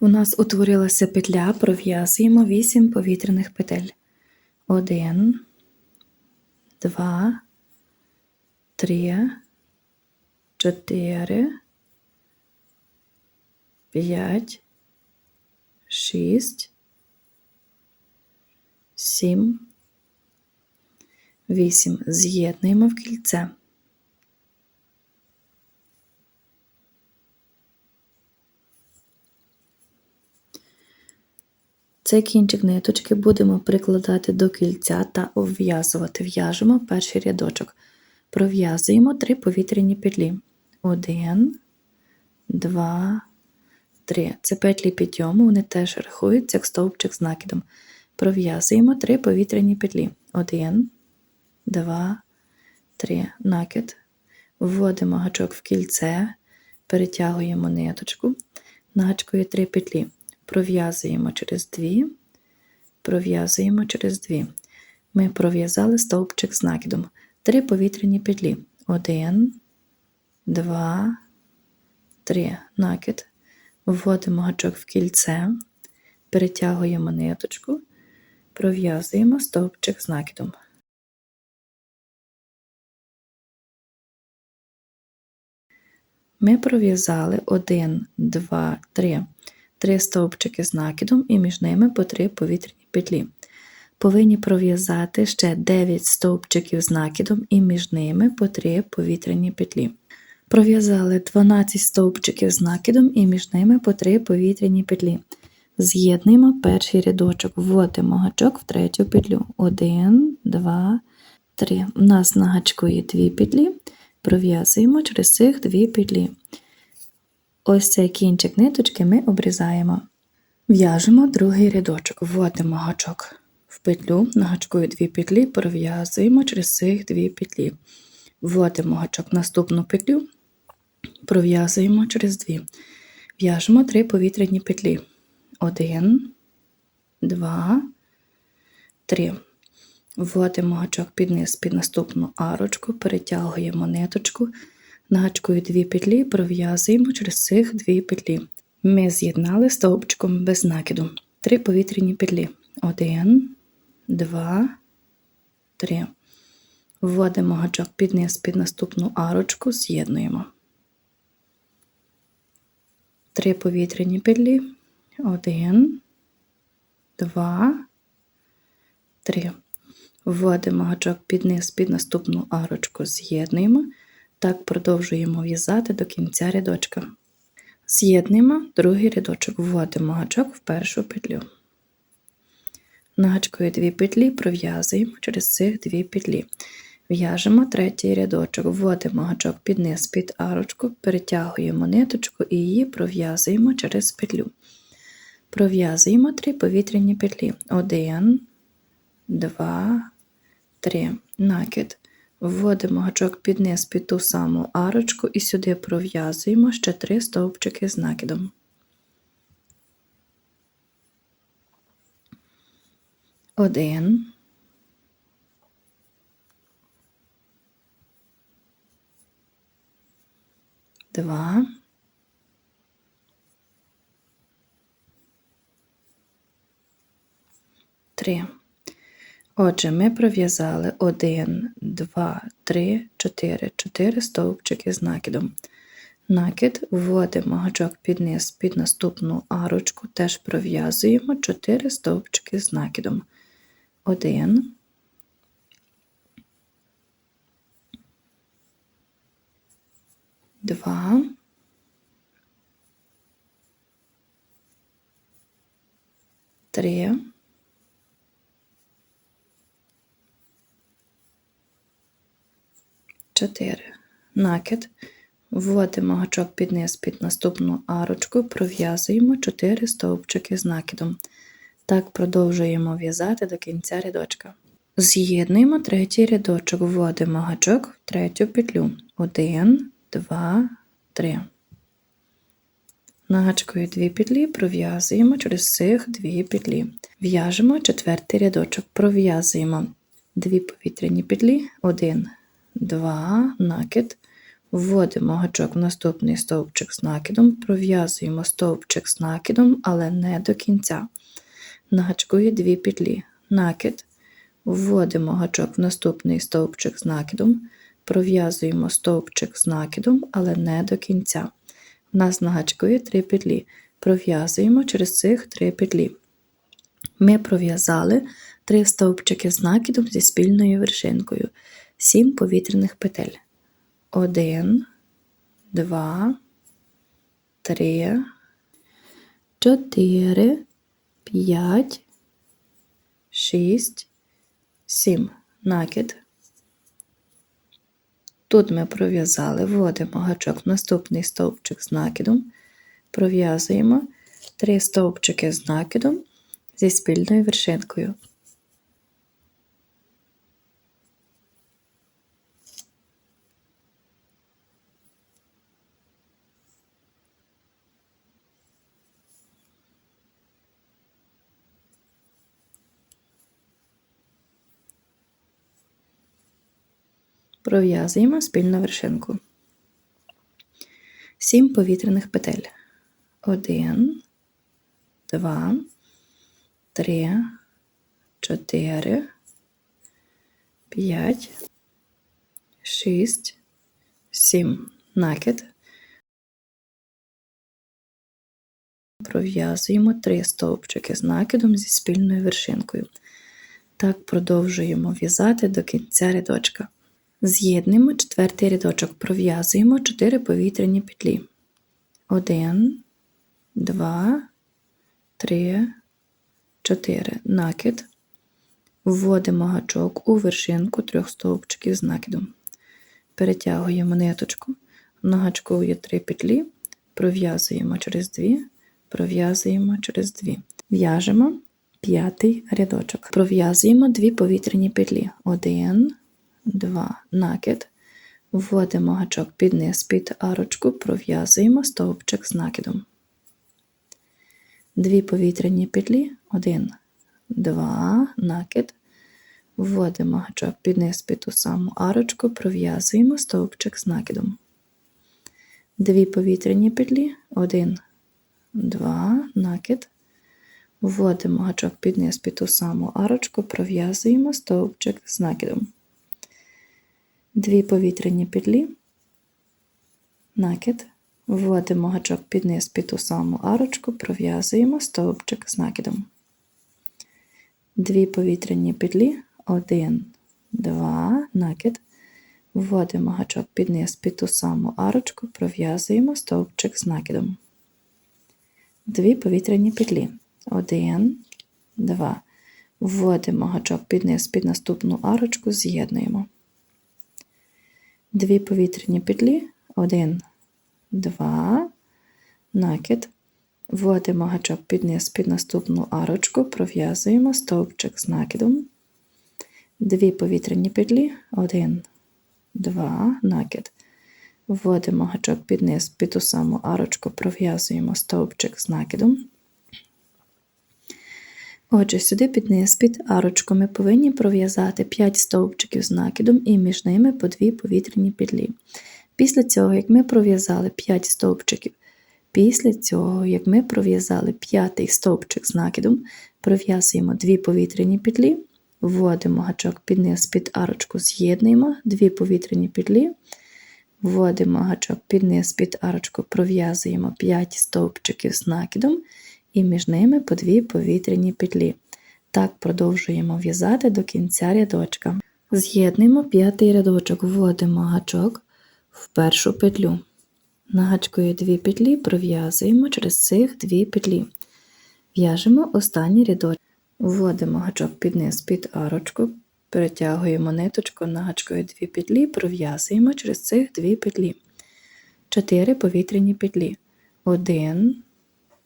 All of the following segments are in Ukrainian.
У нас утворилася петля, пров'язуємо 8 повітряних петель. 1, 2, 3, 4, 5, 6, 7, 8. З'єднуємо в кільце. Цей кінчик ниточки будемо прикладати до кільця та обв'язувати. В'яжемо перший рядочок. Пров'язуємо три повітряні петлі. Один, два, три. Це петлі підйому, вони теж рахуються як стовпчик з накидом. Пров'язуємо три повітряні петлі. Один, два, три. Накид. Вводимо гачок в кільце, перетягуємо ниточку, нагачкою три петлі пров'язуємо через дві, пров'язуємо через дві. Ми пров'язали стовпчик з накидом. Три повітряні петлі. Один, два, три. Накид. Вводимо гачок в кільце, перетягуємо ниточку, пров'язуємо стовпчик з накидом. Ми пров'язали 1, 2, 3 три стовпчики з накидом і між ними по три повітряні петлі. Повинні пров'язати ще 9 стовпчиків з накидом і між ними по три повітряні петлі. Пров'язали 12 стовпчиків з накидом і між ними по три повітряні петлі. З'єднуємо перший рядочок, вводимо гачок в третю петлю. 1, 2, 3. У нас на гачку є дві петлі, пров'язуємо через цих дві петлі. Ось цей кінчик ниточки ми обрізаємо. В'яжемо другий рядочок, вводимо гачок в петлю, нагачкою дві петлі, пров'язуємо через цих дві петлі. Вводимо гачок в наступну петлю, пров'язуємо через дві. В'яжемо три повітряні петлі. Один, два, три. Вводимо гачок під низ під наступну арочку, перетягуємо ниточку. Нагачкою дві петлі пров'язуємо через цих дві петлі. Ми з'єднали стовпчиком без накиду. Три повітряні петлі. Один, два, три. Вводимо гачок під низ під наступну арочку, з'єднуємо. Три повітряні петлі. Один, два, три. Вводимо гачок під низ під наступну арочку, з'єднуємо. Так продовжуємо в'язати до кінця рядочка. З'єднуємо другий рядочок, вводимо гачок в першу петлю. Нагачкою дві петлі пров'язуємо через цих дві петлі. В'яжемо третій рядочок, вводимо гачок під низ під арочку, перетягуємо ниточку і її пров'язуємо через петлю. Пров'язуємо три повітряні петлі. Один, два, три. Накид. Вводимо гачок під низ під ту саму арочку і сюди пров'язуємо ще три стовпчики з накидом. Один. Два. Три. Отже, ми пров'язали 1, 2, 3, 4, 4 стовпчики з накидом. Накид вводимо гачок під низ під наступну арочку, теж пров'язуємо 4 стовпчики з накидом. 1, Два. Три. 4. Накид. Вводимо гачок під низ під наступну арочку, пров'язуємо 4 стовпчики з накидом. Так продовжуємо в'язати до кінця рядочка. З'єднуємо третій рядочок, вводимо гачок в третю петлю. 1, 2, 3. Нагачкою дві петлі пров'язуємо через цих дві петлі. В'яжемо четвертий рядочок, пров'язуємо дві повітряні петлі, 1, 2, накид, Вводимо гачок в наступний стовпчик з накидом, пров'язуємо стовпчик з накидом, але не до кінця. На гачку є дві петлі. Накид. Вводимо гачок в наступний стовпчик з накидом, пров'язуємо стовпчик з накидом, але не до кінця. У нас на гачку є три петлі. Пров'язуємо через цих три петлі. Ми пров'язали три стовпчики з накидом зі спільною вершинкою, сім повітряних петель. Один, два, три, чотири, п'ять, шість, сім. Накид. Тут ми пров'язали, вводимо гачок в наступний стовпчик з накидом, пров'язуємо три стовпчики з накидом зі спільною вершинкою. Пров'язуємо спільну вершинку. Сім повітряних петель. Один, два, три, чотири, п'ять, шість, сім. Накид. Пров'язуємо три стовпчики з накидом зі спільною вершинкою. Так продовжуємо в'язати до кінця рядочка. З'єднуємо четвертий рядочок, пров'язуємо 4 повітряні петлі. 1, 2, 3, 4. Накид. Вводимо гачок у вершинку трьох стовпчиків з накидом. Перетягуємо ниточку. На гачку є 3 петлі, пров'язуємо через 2, пров'язуємо через 2. В'яжемо п'ятий рядочок. Пров'язуємо 2 повітряні петлі. 1, 2 накид, вводимо гачок під низ під арочку, пров'язуємо стовпчик з накидом. Дві повітряні петлі, 1, 2, накид, вводимо гачок під низ під ту саму арочку, пров'язуємо стовпчик з накидом. Дві повітряні петлі, 1, 2, накид, вводимо гачок під низ під ту саму арочку, пров'язуємо стовпчик з накидом дві повітряні петлі, накид, вводимо гачок під низ під ту саму арочку, пров'язуємо стовпчик з накидом. Дві повітряні петлі, один, два, накид, вводимо гачок під низ під ту саму арочку, пров'язуємо стовпчик з накидом. Дві повітряні петлі, один, два. Вводимо гачок під низ під наступну арочку, з'єднуємо дві повітряні петлі, один, два, накид, вводимо гачок під низ під наступну арочку, пров'язуємо стовпчик з накидом, дві повітряні петлі, один, два, накид. Вводимо гачок під низ під ту саму арочку, пров'язуємо стовпчик з накидом. Отже, сюди під низ під арочку ми повинні пров'язати 5 стовпчиків з накидом і між ними по 2 повітряні петлі. Після цього, як ми пров'язали 5 стовпчиків, після цього, як ми пров'язали п'ятий стовпчик з накидом, пров'язуємо 2 повітряні петлі, вводимо гачок під низ під арочку, з'єднуємо 2 повітряні петлі, вводимо гачок під низ під арочку, пров'язуємо 5 стовпчиків з накидом і між ними по дві повітряні петлі. Так продовжуємо в'язати до кінця рядочка. З'єднуємо п'ятий рядочок, вводимо гачок в першу петлю. Нагачкою дві петлі пров'язуємо через цих дві петлі. В'яжемо останній рядочок. Вводимо гачок під низ під арочку, перетягуємо ниточку, нагачкою дві петлі, пров'язуємо через цих дві петлі. Чотири повітряні петлі. Один,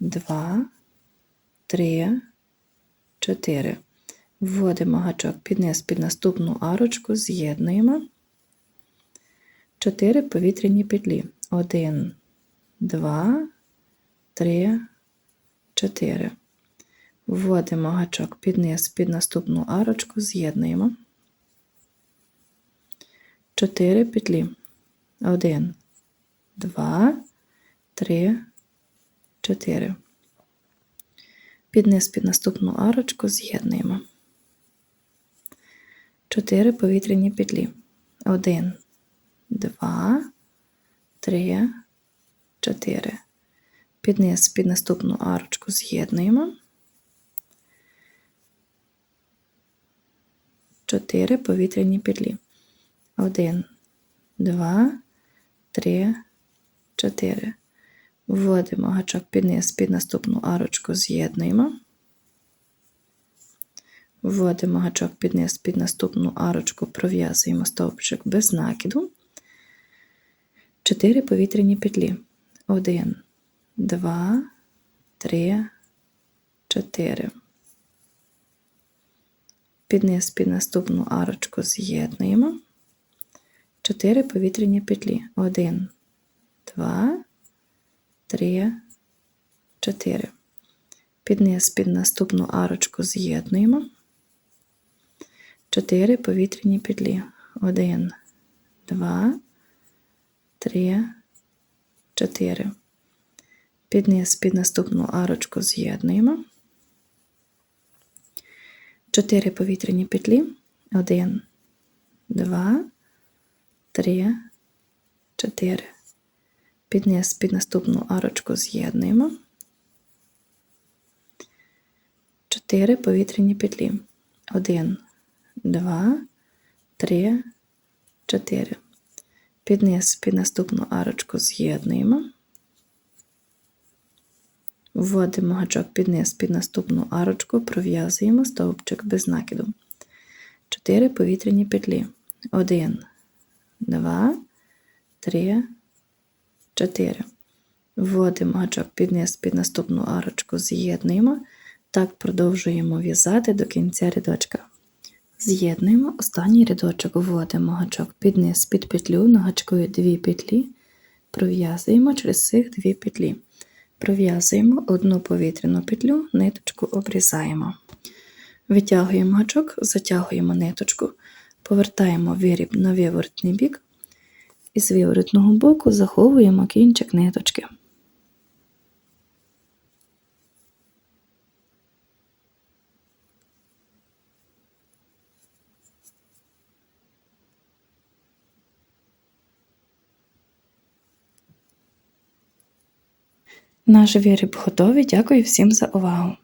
два, три, чотири. Вводимо гачок під низ під наступну арочку, з'єднуємо. Чотири повітряні петлі. Один, два, три, чотири. Вводимо гачок під низ під наступну арочку, з'єднуємо. Чотири петлі. Один, два, три, чотири. Під низ під наступну арочку з'єднуємо. Чотири повітряні петлі. Один, два, три, чотири. Під низ під наступну арочку з'єднуємо. Чотири повітряні петлі. Один, два, три, чотири. Вводимо гачок під низ під наступну арочку, з'єднуємо. Вводимо гачок під низ під наступну арочку, пров'язуємо стовпчик без накиду. Чотири повітряні петлі. Один, два, три, чотири. Під низ під наступну арочку з'єднуємо. Чотири повітряні петлі. Один, два, 3, 4. Під низ під наступну арочку з'єднуємо. Чотири повітряні петлі. Один, два, три. Чотири. Під низ під наступну арочку з'єднуємо. Чотири повітряні петлі. 1, 2, 3, 4. Підніс під наступну арочку з'єднуємо. Чотири повітряні петлі. 1, 2, 3, 4. Підніс під наступну арочку з'єднуємо. Вводимо гачок під низ під наступну арочку, пров'язуємо стовпчик без накиду. Чотири повітряні петлі. 1, 2, 3, 4 чотири. Вводимо гачок під низ під наступну арочку, з'єднуємо. Так продовжуємо в'язати до кінця рядочка. З'єднуємо останній рядочок, вводимо гачок під низ під петлю, нагачкою дві петлі, пров'язуємо через цих дві петлі. Пров'язуємо одну повітряну петлю, ниточку обрізаємо. Витягуємо гачок, затягуємо ниточку, повертаємо виріб на виворотний бік і з виворотного боку заховуємо кінчик ниточки. Наш виріб готовий. Дякую всім за увагу!